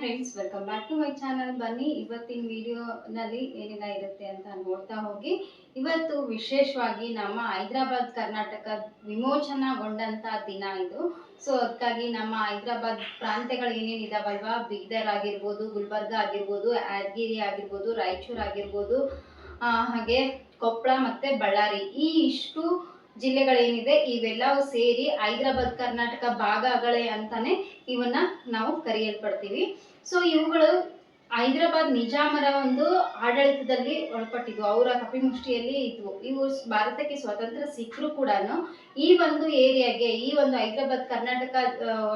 Friends welcome back to my channel ಬನ್ನಿ, ಇವತ್ತಿನ ವಿಡಿಯೋನಲ್ಲಿ ಏನೆಲ್ಲ ಇರುತ್ತೆ ಅಂತ ನೋಡ್ತಾ ಹೋಗಿ. ಇವತ್ತು ವಿಶೇಷವಾಗಿ ನಮ್ಮ ಹೈದರಾಬಾದ್ ಕರ್ನಾಟಕ ವಿಮೋಚನಾಗೊಂಡಂತ ದಿನ ಇದು. ಸೊ ಅದಕ್ಕಾಗಿ ನಮ್ಮ ಹೈದರಾಬಾದ್ ಪ್ರಾಂತ್ಯಗಳು ಏನೇನು ಇದಾವಲ್ವಾ? ಬೀದರ್ ಆಗಿರ್ಬೋದು, ಗುಲ್ಬರ್ಗ ಆಗಿರ್ಬೋದು, ಯಾದಗಿರಿ ಆಗಿರ್ಬೋದು, ರಾಯಚೂರು ಆಗಿರ್ಬೋದು ಹಾಗೆ ಕೊಪ್ಪಳ ಮತ್ತೆ ಬಳ್ಳಾರಿ. ಈ ಇಷ್ಟು ಜಿಲ್ಲೆಗಳೇನಿದೆ, ಇವೆಲ್ಲವೂ ಸೇರಿ ಹೈದರಾಬಾದ್ ಕರ್ನಾಟಕ ಭಾಗಗಳೇ ಅಂತಾನೆ ಇವನ್ನ ನಾವು ಕರೆಯಲ್ಪಡ್ತೀವಿ. ಸೊ ಇವುಗಳು ಹೈದರಾಬಾದ್ ನಿಜಾಮರ ಒಂದು ಆಡಳಿತದಲ್ಲಿ ಒಳಪಟ್ಟಿದ್ವು. ಅವರ ಕಪಿಮುಷ್ಟಿಯಲ್ಲಿ ಇದ್ವು. ಇವು ಭಾರತಕ್ಕೆ ಸ್ವಾತಂತ್ರ್ಯ ಸಿಕ್ಕರು ಕೂಡ ಈ ಒಂದು ಏರಿಯಾಗೆ, ಈ ಒಂದು ಹೈದರಾಬಾದ್, ಕರ್ನಾಟಕ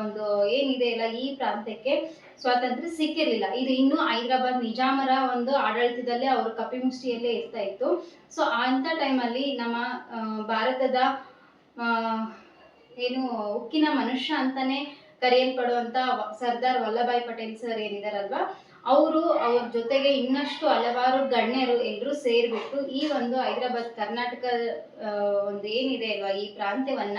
ಒಂದು ಏನಿದೆ ಅಲ್ಲ ಈ ಪ್ರಾಂತ್ಯಕ್ಕೆ ಸ್ವಾತಂತ್ರ್ಯ ಸಿಕ್ಕಿರಲಿಲ್ಲ. ಇದು ಇನ್ನು ಹೈದರಾಬಾದ್ ನಿಜಾಮರ ಒಂದು ಆಡಳಿತದಲ್ಲೇ ಅವರು ಕಪಿಮುಷ್ಟಿಯಲ್ಲೇ ಇರ್ತಾ ಇತ್ತು. ಸೊ ಅಂತ ಟೈಮಲ್ಲಿ ನಮ್ಮ ಭಾರತದ ಏನು ಉಕ್ಕಿನ ಮನುಷ್ಯ ಅಂತಾನೆ ಕರೆಯಲ್ಪಡುವಂತ ವ- ಸರ್ದಾರ್ ವಲ್ಲಭಾಯ್ ಪಟೇಲ್ ಸರ್ ಏನಿದಾರಲ್ವಾ, ಅವರು ಅವ್ರ ಜೊತೆಗೆ ಇನ್ನಷ್ಟು ಹಲವಾರು ಗಣ್ಯರು ಎಲ್ಲರೂ ಸೇರ್ಬಿಟ್ಟು ಈ ಒಂದು ಹೈದರಾಬಾದ್ ಕರ್ನಾಟಕ ಒಂದು ಏನಿದೆ ಅಲ್ವಾ, ಈ ಪ್ರಾಂತ್ಯವನ್ನ,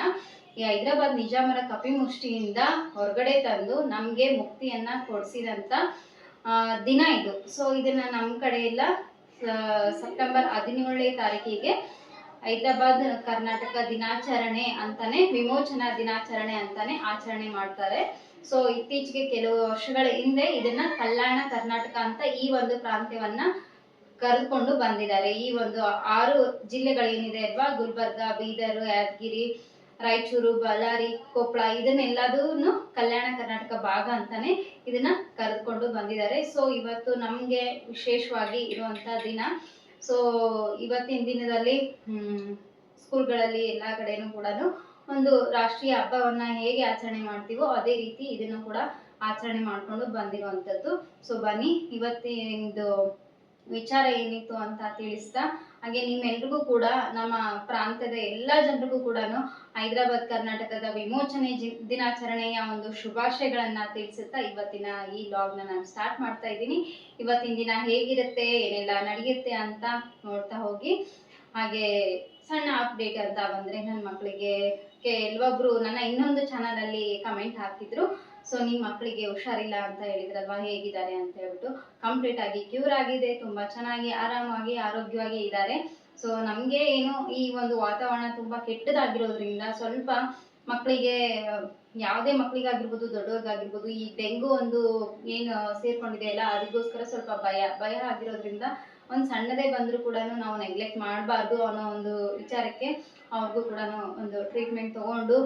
ಈ ಹೈದರಾಬಾದ್ ನಿಜಾಮರ ಕಪಿಮುಷ್ಟಿಯಿಂದ ಹೊರಗಡೆ ತಂದು ನಮ್ಗೆ ಮುಕ್ತಿಯನ್ನ ಕೊಡಿಸಿದಂತ ದಿನ ಇದು. ಸೊ ಇದನ್ನ ನಮ್ಮ ಕಡೆ ಎಲ್ಲ ಸೆಪ್ಟೆಂಬರ್ ಹದಿನೇಳನೇ ತಾರೀಕಿಗೆ ಹೈದರಾಬಾದ್, ಕರ್ನಾಟಕ ದಿನಾಚರಣೆ ಅಂತಾನೆ, ವಿಮೋಚನಾ ದಿನಾಚರಣೆ ಅಂತಾನೆ ಆಚರಣೆ ಮಾಡ್ತಾರೆ. ಸೊ ಇತ್ತೀಚೆಗೆ ಕೆಲವು ವರ್ಷಗಳ ಹಿಂದೆ ಇದನ್ನ ಕಲ್ಯಾಣ ಕರ್ನಾಟಕ ಅಂತ ಈ ಒಂದು ಪ್ರಾಂತ್ಯವನ್ನ ಕರೆದುಕೊಂಡು ಬಂದಿದ್ದಾರೆ. ಈ ಒಂದು ಆರು ಜಿಲ್ಲೆಗಳೇನಿದೆ ಅಲ್ವಾ? ಗುಲ್ಬರ್ಗ, ಬೀದರ್, ಯಾದಗಿರಿ, ರಾಯಚೂರು, ಬಳ್ಳಾರಿ, ಕೊಪ್ಪಳ ಇದನ್ನೆಲ್ಲದೂ ಕಲ್ಯಾಣ ಕರ್ನಾಟಕ ಭಾಗ ಅಂತಾನೆ ಇದನ್ನ ಕರೆದುಕೊಂಡು ಬಂದಿದ್ದಾರೆ. ಸೊ ಇವತ್ತು ನಮ್ಗೆ ವಿಶೇಷವಾಗಿ ಇರುವಂತ ದಿನ ಸೊ ಇವತ್ತಿನ ದಿನದಲ್ಲಿ ಸ್ಕೂಲ್ಗಳಲ್ಲಿ ಎಲ್ಲ ಕಡೆನೂ ಕೂಡ ಒಂದು ರಾಷ್ಟ್ರೀಯ ಹಬ್ಬವನ್ನ ಹೇಗೆ ಆಚರಣೆ ಮಾಡ್ತೀವೋ ಅದೇ ರೀತಿ ಇದನ್ನು ಕೂಡ ಆಚರಣೆ ಮಾಡ್ಕೊಂಡು ಬಂದಿರುವಂಥದ್ದು ಸೊ ಬನ್ನಿ, ಇವತ್ತಿಂದು ವಿಚಾರ ಏನಿತ್ತು ಅಂತ ತಿಳಿಸ್ತಾ ಹಾಗೆ ನಿಮ್ಮೆಲ್ರಿಗೂ ಕೂಡ ನಮ್ಮ ಪ್ರಾಂತ್ಯದ ಎಲ್ಲ ಜನರಿಗೂ ಕೂಡ ಹೈದರಾಬಾದ್, ಕರ್ನಾಟಕದ ವಿಮೋಚನೆ ದಿನಾಚರಣೆಯ ಒಂದು ಶುಭಾಶಯಗಳನ್ನ ತಿಳಿಸುತ್ತಾ ಇವತ್ತಿನ ಈ ಲಾಗ್ನ ನಾನು ಸ್ಟಾರ್ಟ್ ಮಾಡ್ತಾ ಇದ್ದೀನಿ. ಇವತ್ತಿನ ದಿನ ಹೇಗಿರುತ್ತೆ, ಏನೆಲ್ಲ ನಡೆಯುತ್ತೆ ಅಂತ ನೋಡ್ತಾ ಹೋಗಿ. ಹಾಗೆ ಸಣ್ಣ ಅಪ್ಡೇಟ್ ಅಂತ ಬಂದ್ರೆ ನನ್ನ ಮಕ್ಕಳಿಗೆ ಕೆಲವೊಬ್ರು ನನ್ನ ಇನ್ನೊಂದು ಚಾನಲ್ ಅಲ್ಲಿ ಕಮೆಂಟ್ ಹಾಕಿದ್ರು ಸೊ ನಿಮ್ಮ ಮಕ್ಕಳಿಗೆ ಹುಷಾರಿಲ್ಲ ಅಂತ ಹೇಳಿದ್ರಲ್ವಾ? ಹೇಗಿದ್ದಾರೆ ಅಂತ ಹೇಳ್ಬಿಟ್ಟು ಕಂಪ್ಲೀಟ್ ಆಗಿ ಕ್ಯೂರ್ ಆಗಿದೆ, ತುಂಬಾ ಚೆನ್ನಾಗಿ, ಆರಾಮಾಗಿ, ಆರೋಗ್ಯವಾಗಿ ಇದ್ದಾರೆ. ಸೊ ನಮ್ಗೆ ಏನು ಈ ಒಂದು ವಾತಾವರಣ ತುಂಬಾ ಕೆಟ್ಟದಾಗಿರೋದ್ರಿಂದ ಸ್ವಲ್ಪ ಮಕ್ಕಳಿಗೆ ಯಾವುದೇ ಮಕ್ಕಳಿಗಾಗಿರ್ಬೋದು ದೊಡ್ಡವ್ರಿಗಾಗಿರ್ಬೋದು, ಈ ಡೆಂಗು ಒಂದು ಏನು ಸೇರ್ಕೊಂಡಿದೆ ಅಲ್ಲ, ಅದಕ್ಕೋಸ್ಕರ ಸ್ವಲ್ಪ ಭಯ ಭಯ ಆಗಿರೋದ್ರಿಂದ ಒಂದು ಸಣ್ಣದೇ ಬಂದರೂ ಕೂಡ ನಾವು ನೆಗ್ಲೆಕ್ಟ್ ಮಾಡಬಾರ್ದು ಅನ್ನೋ ಒಂದು ವಿಚಾರಕ್ಕೆ ಅವ್ರಿಗೂ ಕೂಡ ಒಂದು ಟ್ರೀಟ್ಮೆಂಟ್ ತಗೊಂಡು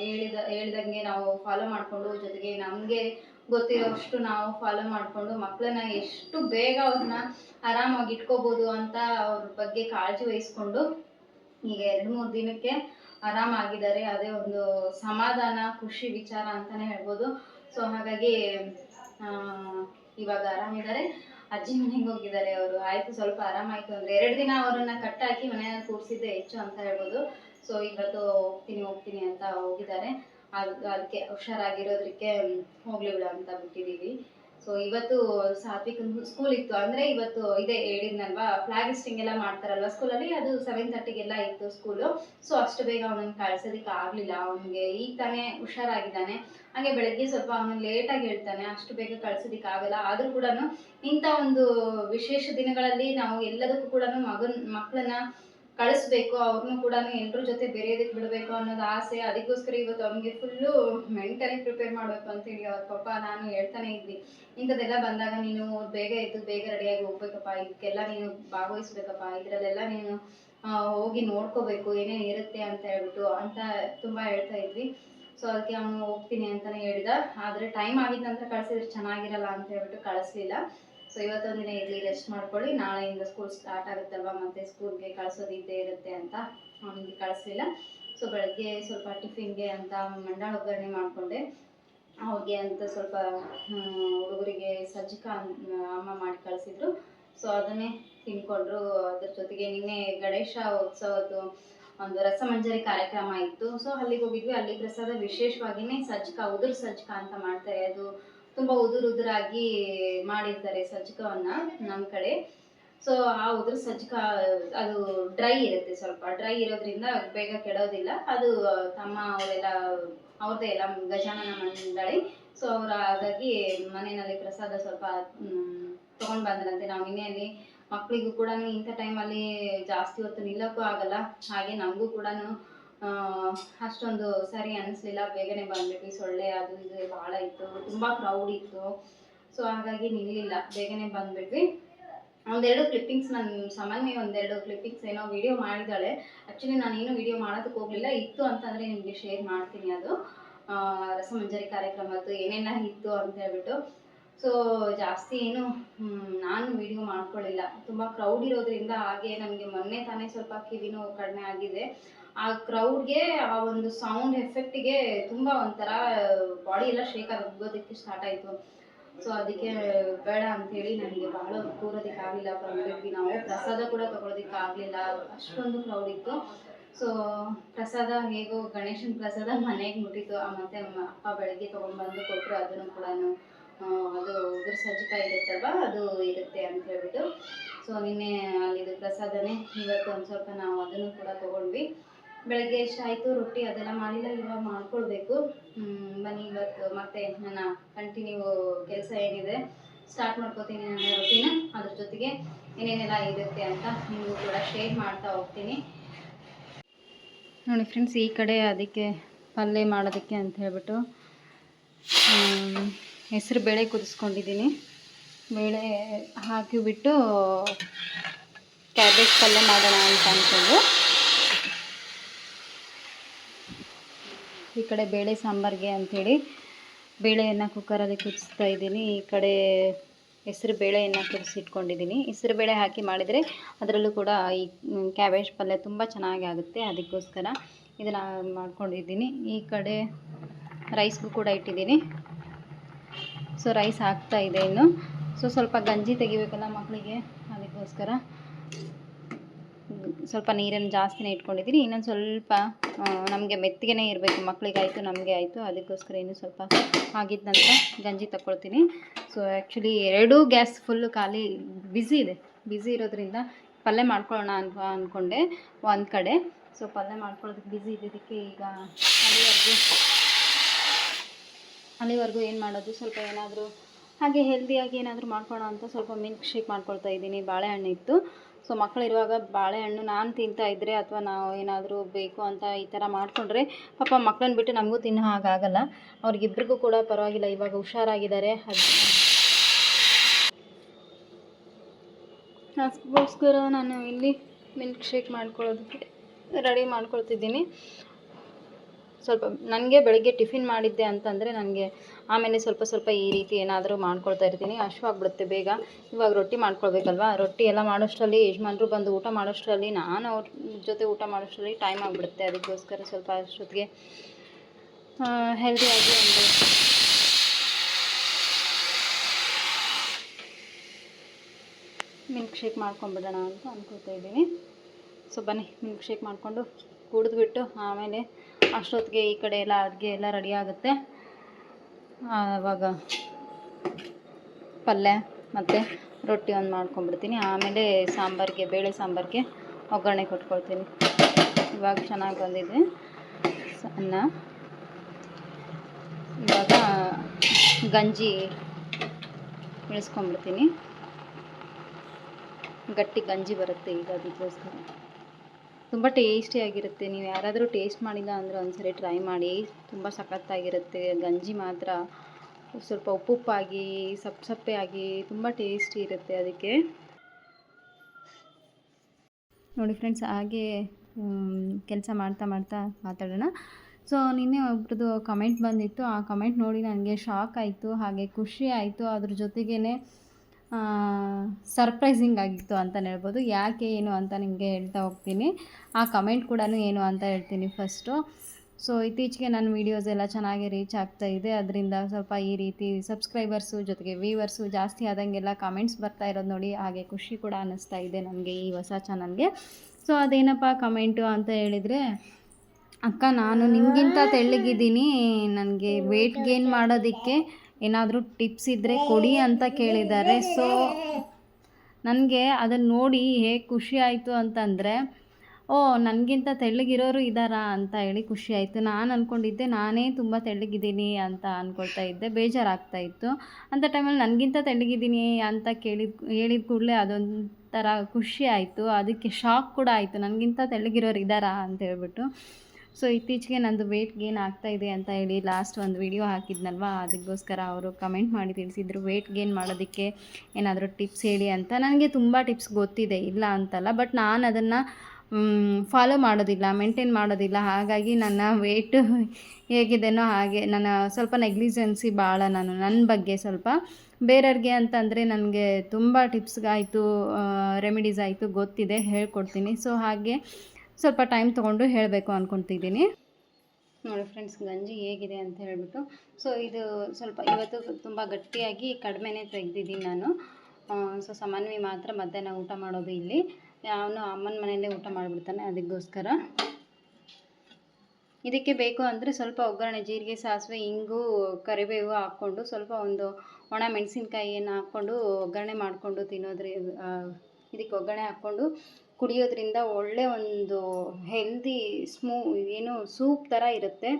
ಹೇಳಿದ, ಹೇಳಿದಂಗೆ ನಾವು ಫಾಲೋ ಮಾಡಿಕೊಂಡು, ಜೊತೆಗೆ ನಮಗೆ ಗೊತ್ತಿರೋಷ್ಟು ನಾವು ಫಾಲೋ ಮಾಡಿಕೊಂಡು ಮಕ್ಕಳನ್ನ ಎಷ್ಟು ಬೇಗ ಅವ್ರನ್ನ ಆರಾಮಾಗಿ ಇಟ್ಕೋಬೋದು ಅಂತ ಅವ್ರ ಬಗ್ಗೆ ಕಾಳಜಿ ವಹಿಸ್ಕೊಂಡು ಈಗ ಎರಡು, ಮೂರು ದಿನಕ್ಕೆ ಆರಾಮಾಗಿದ್ದಾರೆ. ಅದೇ ಒಂದು ಸಮಾಧಾನ, ಖುಷಿ ವಿಚಾರ ಅಂತಾನೆ ಹೇಳ್ಬೋದು. ಸೊ ಹಾಗಾಗಿ ಇವಾಗ ಆರಾಮಿದ್ದಾರೆ. ಅಜ್ಜಿ ಮನೆಗೆ ಹೋಗಿದ್ದಾರೆ ಅವರು. ಆಯ್ತು, ಸ್ವಲ್ಪ ಆರಾಮಾಯ್ತು ಅಂದ್ರೆ. ಎರಡು ದಿನ ಅವರನ್ನ ಕಟ್ಟಾಕಿ ಮನೆಯಲ್ಲಿ ಕೂರಿಸಿದ್ದೆ ಹೆಚ್ಚು ಅಂತ ಹೇಳ್ಬೋದು. ಸೊ ಇವತ್ತು ಹೋಗ್ತೀನಿ ಹೋಗ್ತೀನಿ ಅಂತ ಹೋಗಿದ್ದಾರೆ. ಅದ್ ಅದಕ್ಕೆ ಹುಷಾರಾಗಿರೋದಕ್ಕೆ ಹೋಗ್ಲಿ ಬಿಡ ಅಂತ ಬಿಟ್ಟಿದೀವಿ. ಸೊ ಇವತ್ತು ಸಾತ್ವಿಕ್ ಸ್ಕೂಲ್ ಇತ್ತು. ಅಂದ್ರೆ ಇವತ್ತು ಇದೇ ಹೇಳಿದ್ನಲ್ವಾ ಫ್ಲಾಗ್ ಇಸ್ಟಿಂಗ್ ಎಲ್ಲ ಮಾಡ್ತಾರಲ್ವಾ ಸ್ಕೂಲಲ್ಲಿ ಅದು ಸೆವೆನ್ ತರ್ಟಿಗೆಲ್ಲ ಇತ್ತು ಸ್ಕೂಲು ಸೊ ಅಷ್ಟು ಬೇಗ ಅವನನ್ನ ಕಳ್ಸೋದಕ್ಕೆ ಆಗ್ಲಿಲ್ಲ ಅವನಿಗೆ ಈಗ ತಾನೇ ಹುಷಾರಾಗಿದ್ದಾನೆ. ಹಾಗೆ ಬೆಳಗ್ಗೆ ಸ್ವಲ್ಪ ಅವನು ಲೇಟಾಗಿ ಹೇಳ್ತಾನೆ, ಅಷ್ಟು ಬೇಗ ಕಳ್ಸೋದಿಕ್ ಆಗಲ್ಲ. ಆದ್ರೂ ಕೂಡ ಇಂಥ ಒಂದು ವಿಶೇಷ ದಿನಗಳಲ್ಲಿ ನಾವು ಎಲ್ಲದಕ್ಕೂ ಕೂಡ ಮಗನ್ ಮಕ್ಕಳನ್ನ ಕಳಿಸ್ಬೇಕು ಅವ್ರನ್ನೂ ಕೂಡ ಎಲ್ರ ಜೊತೆ ಬೇರೆಯದಕ್ಕೆ ಬಿಡಬೇಕು ಅನ್ನೋದು ಆಸೆ. ಅದಕ್ಕೋಸ್ಕರ ಇವತ್ತು ಅವ್ನಿಗೆ ಫುಲ್ಲು ಮೆಂಟಲಿ ಪ್ರಿಪೇರ್ ಮಾಡಬೇಕು ಅಂತೇಳಿ ಅವ್ರ ಪಾಪ ನಾನು ಹೇಳ್ತಾನೆ ಇದ್ವಿ ಇಂಥದ್ದೆಲ್ಲ ಬಂದಾಗ ನೀನು ಬೇಗ ಎದ್ದು ಬೇಗ ರೆಡಿಯಾಗಿ ಹೋಗ್ಬೇಕಪ್ಪ. ಇದಕ್ಕೆಲ್ಲ ನೀನು ಭಾಗವಹಿಸ್ಬೇಕಪ್ಪ. ಇದರಲ್ಲೆಲ್ಲ ನೀನು ಹೋಗಿ ನೋಡ್ಕೋಬೇಕು, ಏನೇನು ಇರುತ್ತೆ ಅಂತ ಹೇಳ್ಬಿಟ್ಟು ಅಂತ ತುಂಬ ಹೇಳ್ತಾ ಇದ್ವಿ. ಸೊ ಅದಕ್ಕೆ ಅವನು ಹೋಗ್ತೀನಿ ಅಂತಾನೆ ಹೇಳಿದ. ಆದರೆ ಟೈಮ್ ಆಗಿದ ನಂತರ ಕಳ್ಸಿದ್ರೆ ಚೆನ್ನಾಗಿರಲ್ಲ ಅಂತ ಹೇಳ್ಬಿಟ್ಟು ಕಳಿಸ್ಲಿಲ್ಲ. ಸೊ ಇವತ್ತೊಂದು ದಿನ ಇರ್ಲಿ ರೆಸ್ಟ್ ಮಾಡ್ಕೊಳ್ಳಿ. ನಾಳೆಯಿಂದ ಸ್ಕೂಲ್ ಸ್ಟಾರ್ಟ್ ಆಗುತ್ತಲ್ವಾ? ಮತ್ತೆ ಸ್ಕೂಲ್ಗೆ ಕಳ್ಸೋದು ಇದ್ದೇ ಇರುತ್ತೆ ಅಂತ ಅವನಿಗೆ ಕಳಿಸ್ಲಿಲ್ಲ. ಸೊ ಬೆಳಗ್ಗೆ ಸ್ವಲ್ಪ ಟಿಫಿನ್ಗೆ ಅಂತ ಮಂಡಾಳ ಒಗ್ಗರಣೆ ಮಾಡಿಕೊಂಡೆ. ಅವ್ರಿಗೆ ಅಂತ ಸ್ವಲ್ಪ ಹುಡುಗರಿಗೆ ಸಜ್ಜಕ ಅಮ್ಮ ಮಾಡಿ ಕಳಿಸಿದ್ರು. ಸೊ ಅದನ್ನೇ ತಿನ್ಕೊಂಡ್ರು. ಅದ್ರ ಜೊತೆಗೆ ನಿನ್ನೆ ಗಣೇಶ ಉತ್ಸವದ್ದು. ಒಂದು ರಸಮಂಜರಿ ಕಾರ್ಯಕ್ರಮ ಇತ್ತು. ಸೊ ಅಲ್ಲಿಗೆ ಹೋಗಿದ್ವಿ. ಅಲ್ಲಿ ಪ್ರಸಾದ ವಿಶೇಷವಾಗಿನೇ ಸಜ್ಕ, ಉದುರು ಸಜ್ಕ ಅಂತ ಮಾಡ್ತಾರೆ. ಅದು ತುಂಬಾ ಉದುರು ಉದುರಾಗಿ ಮಾಡಿರ್ತಾರೆ ಸಜ್ಜಕವನ್ನ ನಮ್ಮ ಕಡೆ. ಸೊ ಆ ಉದುರು ಸಜ್ಜಿಕ ಅದು ಡ್ರೈ ಇರುತ್ತೆ ಸ್ವಲ್ಪ. ಡ್ರೈ ಇರೋದ್ರಿಂದ ಬೇಗ ಕೆಡೋದಿಲ್ಲ. ಅದು ತಮ್ಮ ಅವರೆಲ್ಲ ಅವ್ರದ್ದೇ ಎಲ್ಲ ಗಜಾನನ ಮಂಡಳಿ. ಸೊ ಅವ್ರು ಹಾಗಾಗಿ ಮನೆಯಲ್ಲಿ ಪ್ರಸಾದ ಸ್ವಲ್ಪ ತೊಗೊಂಡು ಬಂದ್ರಂತೆ. ನಾವು ಇನ್ನೇಲಿ ಮಕ್ಕಳಿಗೂ ಕೂಡ ಇಂಥ ಟೈಮಲ್ಲಿ ಜಾಸ್ತಿ ಹೊತ್ತು ನಿಲ್ಲಕ್ಕೂ ಆಗಲ್ಲ. ಹಾಗೆ ನಮಗೂ ಕೂಡ ಅಷ್ಟೊಂದು ಸರಿ ಅನಿಸ್ಲಿಲ್ಲ. ಬೇಗನೆ ಬಂದ್ಬಿಟ್ವಿ. ಸೊಳ್ಳೆ ಅದು ಇದು ಭಾಳ ಇತ್ತು. ತುಂಬ ಕ್ರೌಡ್ ಇತ್ತು. ಸೊ ಹಾಗಾಗಿ ನಿಲ್ಲಿಲ್ಲ. ಬೇಗನೆ ಬಂದ್ಬಿಟ್ವಿ. ಒಂದೆರಡು ಕ್ಲಿಪ್ಪಿಂಗ್ಸ್ ನನ್ನ ಸಾಮಾನ್ಯ ಒಂದೆರಡು ಕ್ಲಿಪ್ಪಿಂಗ್ಸ್ ಏನೋ ವಿಡಿಯೋ ಮಾಡಿದ್ದಾಳೆ. ಆ್ಯಕ್ಚುಲಿ ನಾನು ಏನು ವಿಡಿಯೋ ಮಾಡೋದಕ್ಕೆ ಹೋಗಲಿಲ್ಲ. ಇತ್ತು ಅಂತಂದರೆ ನಿಮಗೆ ಶೇರ್ ಮಾಡ್ತೀನಿ ಅದು. ರಸಮಂಜರಿ ಕಾರ್ಯಕ್ರಮದ್ದು ಏನೆಲ್ಲ ಇತ್ತು ಅಂತ ಹೇಳ್ಬಿಟ್ಟು. ಸೊ ಜಾಸ್ತಿ ಏನು ನಾನು ವಿಡಿಯೋ ಮಾಡ್ಕೊಳ್ಳಿಲ್ಲ ತುಂಬ ಕ್ರೌಡ್ ಇರೋದ್ರಿಂದ ಹಾಗೆ ನನಗೆ ಮೊನ್ನೆ ತಾನೇ ಸ್ವಲ್ಪ ಕಿವಿನೂ ಕಡಿಮೆ ಆಗಿದೆ. ಆ ಕ್ರೌಡ್ಗೆ ಆ ಒಂದು ಸೌಂಡ್ ಎಫೆಕ್ಟಿಗೆ ತುಂಬ ಒಂಥರ ಬಾಡಿ ಎಲ್ಲ ಶೇಕ್ ಆಗೋದಕ್ಕೆ ಸ್ಟಾರ್ಟ್ ಆಯಿತು. ಸೊ ಅದಕ್ಕೆ ಬೇಡ ಅಂತೇಳಿ ನನಗೆ ಭಾಳ ಕೂರೋದಕ್ಕೆ ಆಗಲಿಲ್ಲ. ಬಂದ್ಬಿಟ್ವಿ ನಾವು ಪ್ರಸಾದ ಕೂಡ ತಗೊಳೋದಕ್ಕೆ ಆಗಲಿಲ್ಲ. ಅಷ್ಟೊಂದು ಕ್ರೌಡ್ ಇತ್ತು. ಸೊ ಪ್ರಸಾದ ಹೇಗೋ ಗಣೇಶನ ಪ್ರಸಾದ ಮನೆಗೆ ಮುಟ್ಟಿತ್ತು. ಮತ್ತೆ ಅಪ್ಪ ಬೆಳಗ್ಗೆ ತೊಗೊಂಡ್ಬಂದು ಕೊಟ್ಟರು ಅದನ್ನು ಕೂಡ ಅದು ಉಗುರು ಸಜ್ಜಕ ಇರುತ್ತಲ್ವ? ಅದು ಇರುತ್ತೆ ಅಂತ ಹೇಳ್ಬಿಟ್ಟು. ಸೊ ನಿನ್ನೆ ಅಲ್ಲಿದು ಪ್ರಸಾದನೇ ಇವತ್ತು ಒಂದು ಸ್ವಲ್ಪ ನಾವು ಅದನ್ನು ಕೂಡ ತೊಗೊಂಡ್ವಿ. ಬೆಳಗ್ಗೆ ಎಷ್ಟಾಯಿತು ರೊಟ್ಟಿ ಅದೆಲ್ಲ ಮಾಡಿಲ್ಲ, ಇವಾಗ ಮಾಡ್ಕೊಳ್ಬೇಕು. ಬನ್ನಿ ಇವತ್ತು ಮತ್ತೆ ನನ್ನ ಕಂಟಿನ್ಯೂ ಕೆಲಸ ಏನಿದೆ ಸ್ಟಾರ್ಟ್ ಮಾಡ್ಕೋತೀನಿ ನನ್ನ ರೊಟ್ಟಿನ. ಅದ್ರ ಜೊತೆಗೆ ಏನೇನೆಲ್ಲ ಇರುತ್ತೆ ಅಂತ ನಿಮಗೂ ಕೂಡ ಶೇರ್ ಮಾಡ್ತಾ ಹೋಗ್ತೀನಿ. ನೋಡಿ ಫ್ರೆಂಡ್ಸ್ ಈ ಕಡೆ ಅದಕ್ಕೆ ಪಲ್ಯ ಮಾಡೋದಕ್ಕೆ ಅಂತ ಹೇಳ್ಬಿಟ್ಟು ಹೆಸರು ಬೇಳೆ ಕುದಿಸ್ಕೊಂಡಿದ್ದೀನಿ. ಬೇಳೆ ಹಾಕಿಬಿಟ್ಟು ಕ್ಯಾಬೇಜ್ ಪಲ್ಯ ಮಾಡೋಣ ಅಂತ ಅಂದ್ಕೊಂಡು. ಈ ಕಡೆ ಬೇಳೆ ಸಾಂಬಾರಿಗೆ ಅಂಥೇಳಿ ಬೇಳೆಯನ್ನು ಕುಕ್ಕರಲ್ಲಿ ಕುದಿಸ್ತಾ ಇದ್ದೀನಿ. ಈ ಕಡೆ ಹೆಸರು ಬೇಳೆಯನ್ನು ಕುದಿಸಿಟ್ಕೊಂಡಿದ್ದೀನಿ. ಹೆಸರು ಬೇಳೆ ಹಾಕಿ ಮಾಡಿದರೆ ಅದರಲ್ಲೂ ಕೂಡ ಈ ಕ್ಯಾಬೇಜ್ ಪಲ್ಯ ತುಂಬ ಚೆನ್ನಾಗಿ ಆಗುತ್ತೆ. ಅದಕ್ಕೋಸ್ಕರ ಇದನ್ನು ಮಾಡ್ಕೊಂಡಿದ್ದೀನಿ. ಈ ಕಡೆ ರೈಸ್ಗೂ ಕೂಡ ಇಟ್ಟಿದ್ದೀನಿ. ಸೊ ರೈಸ್ ಆಗ್ತಾ ಇದೆ ಇನ್ನು. ಸೊ ಸ್ವಲ್ಪ ಗಂಜಿ ತೆಗಿಬೇಕಲ್ಲ ಮಕ್ಕಳಿಗೆ ಅದಕ್ಕೋಸ್ಕರ. ಸ್ವಲ್ಪ ನೀರನ್ನು ಜಾಸ್ತಿನೇ ಇಟ್ಕೊಂಡಿದ್ದೀನಿ. ಇನ್ನೊಂದು ಸ್ವಲ್ಪ ನಮಗೆ ಮೆತ್ತಿಗೆನೇ ಇರಬೇಕು. ಮಕ್ಕಳಿಗಾಯಿತು ನಮಗೆ ಆಯಿತು. ಅದಕ್ಕೋಸ್ಕರ ಇನ್ನೂ ಸ್ವಲ್ಪ ಆಗಿದ ನಂತರ ಗಂಜಿ ತಗೊಳ್ತೀನಿ ಸೊ ಆ್ಯಕ್ಚುಲಿ ಎರಡೂ ಗ್ಯಾಸ್ ಫುಲ್ಲು ಖಾಲಿ ಬ್ಯುಸಿ ಇದೆ. ಬ್ಯುಸಿ ಇರೋದ್ರಿಂದ ಪಲ್ಯ ಮಾಡ್ಕೊಳ್ಳೋಣ ಅಂತ ಅಂದ್ಕೊಂಡೆ ಒಂದು ಕಡೆ. ಸೊ ಪಲ್ಯ ಮಾಡ್ಕೊಳ್ಳೋದಕ್ಕೆ ಬ್ಯುಸಿ ಇದ್ದಿದ್ದಕ್ಕೆ ಈಗ ಅಲ್ಲಿವರೆಗೂ ಅಲ್ಲಿವರೆಗೂ ಏನು ಮಾಡೋದು? ಸ್ವಲ್ಪ ಏನಾದರೂ ಹಾಗೆ ಹೆಲ್ದಿಯಾಗಿ ಏನಾದರೂ ಮಾಡ್ಕೊಳೋ ಅಂತ ಸ್ವಲ್ಪ ಮಿಲ್ಕ್ ಶೇಕ್ ಮಾಡ್ಕೊಳ್ತಾ ಇದ್ದೀನಿ. ಬಾಳೆಹಣ್ಣು ಇತ್ತು. ಸೊ ಮಕ್ಕಳಿರುವಾಗ ಬಾಳೆಹಣ್ಣು ನಾನು ತಿಂತಾ ಇದ್ದರೆ ಅಥವಾ ನಾವು ಏನಾದರೂ ಬೇಕು ಅಂತ ಈ ಥರ ಮಾಡಿಕೊಂಡ್ರೆ ಪಾಪ ಮಕ್ಕಳನ್ನ ಬಿಟ್ಟು ನಮಗೂ ತಿನ್ನೋ ಹಾಗಾಗಲ್ಲ ಅವ್ರಿಗಿಬ್ರಿಗೂ ಕೂಡ ಪರವಾಗಿಲ್ಲ. ಇವಾಗ ಹುಷಾರಾಗಿದ್ದಾರೆ. ಅದು ಅದಕ್ಕೋಸ್ಕರ ನಾನು ಇಲ್ಲಿ ಮಿಲ್ಕ್ ಶೇಕ್ ಮಾಡ್ಕೊಳ್ಳೋದಕ್ಕೆ ರೆಡಿ ಮಾಡ್ಕೊಳ್ತಿದ್ದೀನಿ. ಸ್ವಲ್ಪ ನನಗೆ ಬೆಳಗ್ಗೆ ಟಿಫಿನ್ ಮಾಡಿದ್ದೆ ಅಂತಂದರೆ ನನಗೆ ಆಮೇಲೆ ಸ್ವಲ್ಪ ಸ್ವಲ್ಪ ಈ ರೀತಿ ಏನಾದರೂ ಮಾಡ್ಕೊಳ್ತಾ ಇರ್ತೀನಿ. ಹಶ್ವಾಗ್ಬಿಡುತ್ತೆ ಬೇಗ. ಇವಾಗ ರೊಟ್ಟಿ ಮಾಡ್ಕೊಳ್ಬೇಕಲ್ವಾ? ರೊಟ್ಟಿ ಎಲ್ಲ ಮಾಡೋಷ್ಟರಲ್ಲಿ ಯಜಮಾನ್ರು ಬಂದು ಊಟ ಮಾಡೋಷ್ಟರಲ್ಲಿ ನಾನು ಅವ್ರ ಜೊತೆ ಊಟ ಮಾಡೋಷ್ಟರಲ್ಲಿ ಟೈಮ್ ಆಗಿಬಿಡುತ್ತೆ. ಅದಕ್ಕೋಸ್ಕರ ಸ್ವಲ್ಪ ಅಷ್ಟೊತ್ತಿಗೆ ಹೆಲ್ದಿಯಾಗಿ ಒಂದು ಮಿಲ್ಕ್ ಶೇಕ್ ಮಾಡ್ಕೊಂಬಿಡೋಣ ಅಂತ ಅಂದ್ಕೊಳ್ತಾ ಇದ್ದೀನಿ. ಸೊ ಬನ್ನಿ ಮಿಲ್ಕ್ ಶೇಕ್ ಮಾಡಿಕೊಂಡು ಕುಡಿದ್ಬಿಟ್ಟು ಆಮೇಲೆ ಅಷ್ಟೊತ್ತಿಗೆ ಈ ಕಡೆ ಎಲ್ಲ ಅಡುಗೆ ಎಲ್ಲ ರೆಡಿ ಆಗುತ್ತೆ. ಆವಾಗ ಪಲ್ಯ ಮತ್ತು ರೊಟ್ಟಿ ಒಂದು ಮಾಡ್ಕೊಂಬಿಡ್ತೀನಿ ಆಮೇಲೆ ಸಾಂಬಾರಿಗೆ, ಬೇಳೆ ಸಾಂಬಾರಿಗೆ ಒಗ್ಗರಣೆ ಕೊಟ್ಕೊಳ್ತೀನಿ. ಇವಾಗ ಚೆನ್ನಾಗಿ ಬಂದಿದೆ ಅನ್ನ. ಇವಾಗ ಗಂಜಿ ಇಳಿಸ್ಕೊಂಬಿಡ್ತೀನಿ ಗಟ್ಟಿ ಗಂಜಿ ಬರುತ್ತೆ ಈಗ ಅದಕ್ಕೋಸ್ಕರ ತುಂಬ ಟೇಸ್ಟಿಯಾಗಿರುತ್ತೆ ನೀವು ಯಾರಾದರೂ ಟೇಸ್ಟ್ ಮಾಡಿಲ್ಲ ಅಂದರೆ ಒಂದ್ಸರಿ ಟ್ರೈ ಮಾಡಿ. ತುಂಬ ಸಖತ್ತಾಗಿರುತ್ತೆ. ಗಂಜಿ ಮಾತ್ರ. ಸ್ವಲ್ಪ ಉಪ್ಪುಪ್ಪಾಗಿ, ಸಪ್ಪೆ ಆಗಿ ತುಂಬ ಟೇಸ್ಟಿ ಇರುತ್ತೆ ಅದಕ್ಕೆ. ನೋಡಿ ಫ್ರೆಂಡ್ಸ್, ಹಾಗೆ ಕೆಲಸ ಮಾಡ್ತಾ ಮಾಡ್ತಾ ಮಾತಾಡೋಣ. ಸೊ, ನಿನ್ನೆ ಒಬ್ರದ್ದು ಕಮೆಂಟ್ ಬಂದಿತ್ತು. ಆ ಕಮೆಂಟ್ ನೋಡಿ ನನಗೆ ಶಾಕ್ ಆಯಿತು, ಹಾಗೆ ಖುಷಿ ಆಯಿತು. ಅದ್ರ ಜೊತೆಗೇ ಸರ್ಪ್ರೈಸಿಂಗ್ ಆಗಿತ್ತು ಅಂತ ಹೇಳ್ಬೋದು. ಯಾಕೆ ಏನು ಅಂತ ನಿಮಗೆ ಹೇಳ್ತಾ ಹೋಗ್ತೀನಿ. ಆ ಕಮೆಂಟ್ ಕೂಡ ಏನು ಅಂತ ಹೇಳ್ತೀನಿ ಫಸ್ಟು ಸೊ ಇತ್ತೀಚೆಗೆ ನನ್ನ ವೀಡಿಯೋಸ್ ಎಲ್ಲ ಚೆನ್ನಾಗಿ ರೀಚ್ ಆಗ್ತಾ ಇದೆ. ಅದರಿಂದ ಸ್ವಲ್ಪ ಈ ರೀತಿ ಸಬ್ಸ್ಕ್ರೈಬರ್ಸು ಜೊತೆಗೆ ವ್ಯೂವರ್ಸು ಜಾಸ್ತಿ ಆದಂಗೆಲ್ಲ ಕಮೆಂಟ್ಸ್ ಬರ್ತಾ ಇರೋದು ನೋಡಿ ಹಾಗೆ ಖುಷಿ ಕೂಡ ಅನ್ನಿಸ್ತಾ ಇದೆ ನನಗೆ ಈ ಹೊಸ ಚಾನಲ್ಗೆ ಸೊ ಅದೇನಪ್ಪ ಕಮೆಂಟು ಅಂತ ಹೇಳಿದರೆ, ಅಕ್ಕ, ನಾನು ನಿಮಗಿಂತ ತೆಳ್ಳಗಿದ್ದೀನಿ. ನನಗೆ ವೆಯ್ಟ್ ಗೇನ್ ಮಾಡೋದಕ್ಕೆ ಏನಾದರೂ ಟಿಪ್ಸ್ ಇದ್ದರೆ ಕೊಡಿ ಅಂತ ಕೇಳಿದ್ದಾರೆ. ಸೊ ನನಗೆ ಅದನ್ನು ನೋಡಿ ಹೇಗೆ ಖುಷಿ ಆಯಿತು ಅಂತಂದರೆ, ಓ, ನನಗಿಂತ ತೆಳ್ಳಗಿರೋರು ಇದ್ದಾರಾ ಅಂತ ಹೇಳಿ ಖುಷಿ ಆಯಿತು. ನಾನು ಅಂದ್ಕೊಂಡಿದ್ದೆ ನಾನೇ ತುಂಬ ತೆಳ್ಳಗಿದ್ದೀನಿ ಅಂತ ಅಂದ್ಕೊಳ್ತಾ ಇದ್ದೆ. ಬೇಜಾರಾಗ್ತಾ ಇತ್ತು. ಅಂಥ ಟೈಮಲ್ಲಿ ನನಗಿಂತ ತೆಳ್ಳಗಿದ್ದೀನಿ ಅಂತ ಕೇಳಿದ ಹೇಳಿದ ಕೂಡಲೇ ಅದೊಂಥರ ಖುಷಿ ಆಯಿತು. ಅದಕ್ಕೆ ಶಾಕ್ ಕೂಡ ಆಯಿತು. ನನಗಿಂತ ತೆಳ್ಳಗಿರೋರು ಇದ್ದಾರಾ ಅಂತ ಹೇಳ್ಬಿಟ್ಟು. ಸೊ ಇತ್ತೀಚೆಗೆ ನಂದು ವೆಯ್ಟ್ ಗೇನ್ ಆಗ್ತಾ ಇದೆ ಅಂತ ಹೇಳಿ ಲಾಸ್ಟ್ ಒಂದು ವಿಡಿಯೋ ಹಾಕಿದ್ನಲ್ವಾ? ಅದಕ್ಕೋಸ್ಕರ ಅವರು ಕಮೆಂಟ್ ಮಾಡಿ ತಿಳಿಸಿದ್ರು ವೆಯ್ಟ್ ಗೇನ್ ಮಾಡೋದಕ್ಕೆ ಏನಾದರೂ ಟಿಪ್ಸ್ ಹೇಳಿ ಅಂತ. ನನಗೆ ತುಂಬ ಟಿಪ್ಸ್ ಗೊತ್ತಿದೆ, ಇಲ್ಲ ಅಂತಲ್ಲ ಬಟ್ ನಾನು ಅದನ್ನು ಫಾಲೋ ಮಾಡೋದಿಲ್ಲ ಮೇಂಟೈನ್ ಮಾಡೋದಿಲ್ಲ. ಹಾಗಾಗಿ ನನ್ನ ವೆಯ್ಟ್ ಹೇಗಿದೆನೋ ಹಾಗೆ, ನನ್ನ ಸ್ವಲ್ಪ ನೆಗ್ಲಿಜೆನ್ಸಿ ಭಾಳ ನಾನು ನನ್ನ ಬಗ್ಗೆ ಸ್ವಲ್ಪ. ಬೇರೆಯವ್ರಿಗೆ ಅಂತಂದರೆ ನನಗೆ ತುಂಬ ಟಿಪ್ಸ್ಗಾಯಿತು ರೆಮಿಡೀಸ್ ಆಯಿತು, ಗೊತ್ತಿದೆ, ಹೇಳ್ಕೊಡ್ತೀನಿ. ಸೊ ಹಾಗೆ ಸ್ವಲ್ಪ ಟೈಮ್ ತೊಗೊಂಡು ಹೇಳಬೇಕು ಅಂದ್ಕೊತಿದ್ದೀನಿ ನೋಡಿ ಫ್ರೆಂಡ್ಸ್, ಗಂಜಿ ಹೇಗಿದೆ ಅಂತ ಹೇಳಿಬಿಟ್ಟು. ಸೊ ಇದು ಸ್ವಲ್ಪ ಇವತ್ತು ತುಂಬ ಗಟ್ಟಿಯಾಗಿ ಕಡಿಮೆನೇ ತೆಗೆದಿದ್ದೀನಿ ನಾನು. ಸೊ ಸಾಮಾನ್ಯ ಮಾತ್ರ ಮಧ್ಯಾಹ್ನ ಊಟ ಮಾಡೋದು ಇಲ್ಲಿ. ಅವನು ಅಮ್ಮನ ಮನೆಯಲ್ಲೇ ಊಟ ಮಾಡಿಬಿಡ್ತಾನೆ ಅದಕ್ಕೋಸ್ಕರ. ಇದಕ್ಕೆ ಬೇಕು ಅಂದರೆ ಸ್ವಲ್ಪ ಒಗ್ಗರಣೆ, ಜೀರಿಗೆ, ಸಾಸಿವೆ, ಇಂಗು, ಕರಿಬೇವು ಹಾಕ್ಕೊಂಡು ಸ್ವಲ್ಪ ಒಂದು ಒಣ ಮೆಣಸಿನ್ಕಾಯಿಯನ್ನು ಹಾಕ್ಕೊಂಡು ಒಗ್ಗರಣೆ ಮಾಡಿಕೊಂಡು ತಿನ್ನೋದ್ರಿ ಇದಕ್ಕೆ ಒಗ್ಗರಣೆ ಹಾಕ್ಕೊಂಡು ಕುಡಿಯೋದ್ರಿಂದ ಒಳ್ಳೆ ಒಂದು ಹೆಲ್ದಿ ಸ್ಮೂ, ಏನು ಸೂಪ್ ಥರ ಇರುತ್ತೆ.